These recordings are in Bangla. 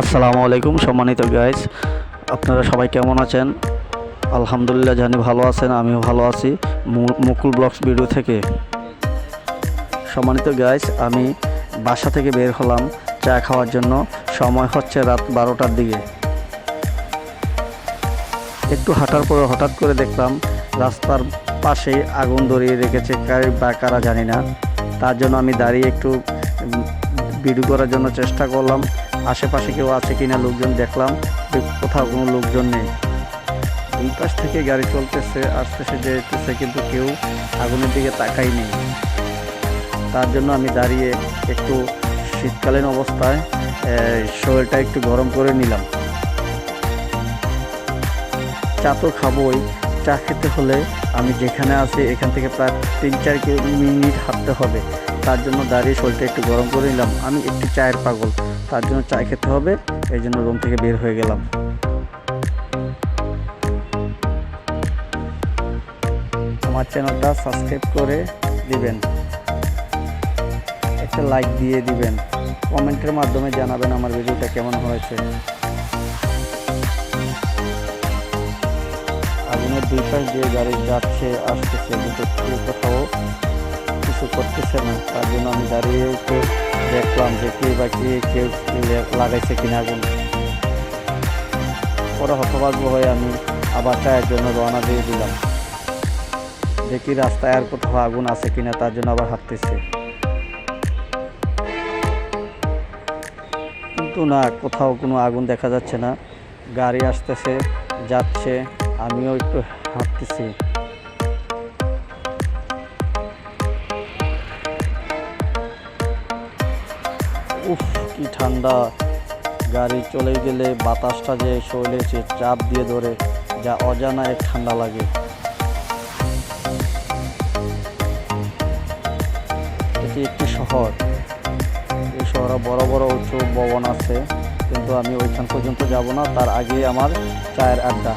আসসালামু আলাইকুম সম্মানিত গাইজ আপনারা সবাই কেমন আছেন? আলহামদুলিল্লাহ জানি ভালো আছেন, আমিও ভালো আছি মুকুল ব্লগস ভিডিও থেকে। সম্মানিত গাইজ আমি বাসা থেকে বের হলাম, চা খাওয়ার জন্য, সময় হচ্ছে রাত বারোটার দিকে। একটু হাঁটার পরে হঠাৎ করে দেখলাম, রাস্তার পাশেই আগুন ধরিয়ে রেখেছে, কার বা কারা জানি না। তার জন্য আমি দাঁড়িয়ে একটু ভিডিও করার জন্য চেষ্টা করলাম। আশেপাশে কেউ আছে কিনা লোকজন দেখলাম কোথাও কোনো লোকজন নেই। দুই পাশ থেকে গাড়ি চলতেছে, আসতেছে যেতেছে কিন্তু কেউ আগুনের দিকে তাকাই নেই তার জন্য আমি দাঁড়িয়ে একটু শীতকালীন অবস্থায় শরীরটা একটু গরম করে নিলাম। চা তো খাবোই, চা খেতে হলে আমি যেখানে আছি, এখান থেকে প্রায় তিন চার মিনিট হাঁটতে হবে। তার জন্য দাঁড়িয়ে শরীরটা একটু গরম করে নিলাম। আমি একটু চায়ের পাগল। তার জন্য চা খেতে হবে, এই জন্য রুম থেকে বের হয়ে গেলাম। আমার চ্যানেলটা সাবস্ক্রাইব করে দিবেন। একটা লাইক দিয়ে দিবেন। কমেন্টের মাধ্যমে জানাবেন আমার ভিডিওটা কেমন হয়েছে। আগুনের দুই পাশ দিয়ে গাড়ি যাচ্ছে, আসতেছে, কিন্তু কোথাও করতেছে না। তার জন্য আমি দাঁড়িয়ে একটু দেখলাম যে কে বা কে কেউ লাগাইছে কিনা আগুন পরে হতভাগ্য হয়ে আমি আবার চায়ের জন্য রওনা দিয়ে দিলাম। দেখি রাস্তায় আর কোথাও আগুন আছে কিনা, তার জন্য আবার হাঁটতেছে। কিন্তু না, কোথাও কোনো আগুন দেখা যাচ্ছে না। গাড়ি আসতেছে, যাচ্ছে, আমিও একটু হাঁটতেছি। উফ, কি ঠান্ডা। গাড়ি চলে গেলে বাতাসটা যে শরীরে যে চাপ দিয়ে ধরে, যা অজানা এক ঠান্ডা লাগে। এটি একটি শহর। এই শহরে বড় বড় উঁচু ভবন আছে, কিন্তু আমি ওইখান পর্যন্ত যাব না, তার আগে আমার চায়ের আড্ডা।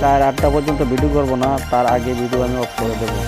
চায়ের আড্ডা পর্যন্ত ভিডিও করব না, তার আগে ভিডিও আমি অফ করে দেবো।